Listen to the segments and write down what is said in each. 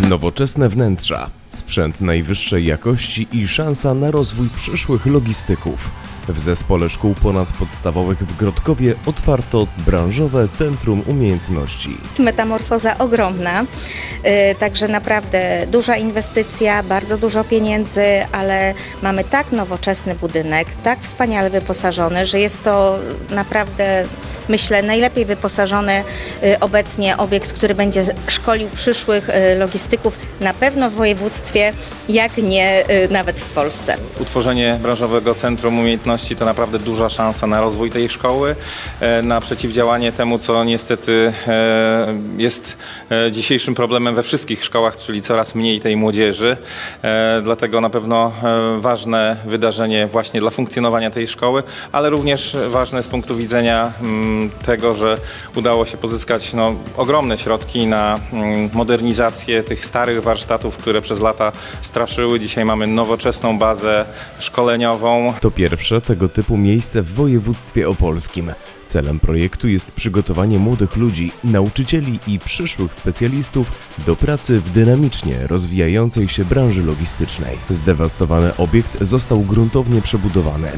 Nowoczesne wnętrza, sprzęt najwyższej jakości i szansa na rozwój przyszłych logistyków. W zespole szkół ponadpodstawowych w Grodkowie otwarto branżowe Centrum Umiejętności. Metamorfoza ogromna, y, także naprawdę duża inwestycja, bardzo dużo pieniędzy, ale mamy tak nowoczesny budynek, tak wspaniale wyposażony, że jest to naprawdę, myślę, najlepiej wyposażony y, obecnie obiekt, który będzie szkolił przyszłych y, logistyków na pewno w województwie, jak nie y, nawet w Polsce. Utworzenie branżowego centrum umiejętności to naprawdę duża szansa na rozwój tej szkoły, e, na przeciwdziałanie temu, co niestety e, jest e, dzisiejszym problemem we wszystkich szkołach, czyli coraz mniej tej młodzieży. Dlatego na pewno ważne wydarzenie właśnie dla funkcjonowania tej szkoły, ale również ważne z punktu widzenia mm, tego, że udało się pozyskać no, ogromne środki na mm, modernizację tych starych warsztatów, które przez lata straszyły. Dzisiaj mamy nowoczesną bazę szkoleniową, To pierwsze tego typu miejsce w województwie opolskim. Celem projektu jest przygotowanie młodych ludzi, nauczycieli i przyszłych specjalistów do pracy w dynamicznie rozwijającej się branży logistycznej. Zdewastowany obiekt został gruntownie przebudowany.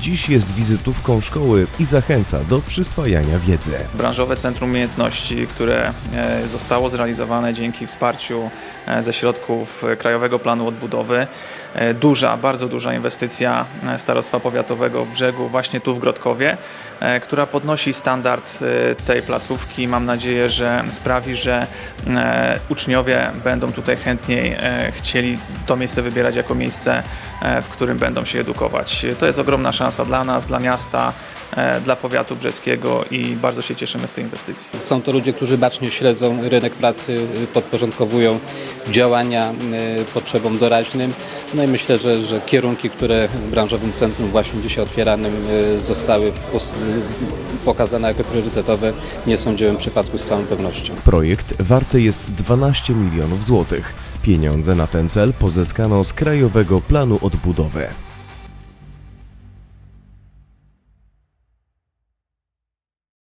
Dziś jest wizytówką szkoły i zachęca do przyswajania wiedzy. branżowe Centrum Umiejętności, które e, zostało zrealizowane dzięki wsparciu e, ze środków e, Krajowego Planu Odbudowy. E, Duża, bardzo duża inwestycja e, Starostwa Powiatowego w Brzegu, właśnie tu w Grodkowie, e, która podnosi standard tej placówki. Mam nadzieję, że sprawi, że uczniowie będą tutaj chętniej chcieli to miejsce wybierać jako miejsce, w którym będą się edukować. To jest ogromna szansa dla nas, dla miasta, dla powiatu brzeskiego i bardzo się cieszymy z tej inwestycji. Są to ludzie, którzy bacznie śledzą rynek pracy, y, podporządkowują działania y, potrzebom doraźnym. No i myślę, że, że kierunki, które w branżowym centrum właśnie dzisiaj otwieranym y, zostały pokazane jako priorytetowe, nie są dziełem przypadku z całą pewnością. Projekt warty jest 12 milionów złotych. Pieniądze na ten cel pozyskano z Krajowego Planu Odbudowy.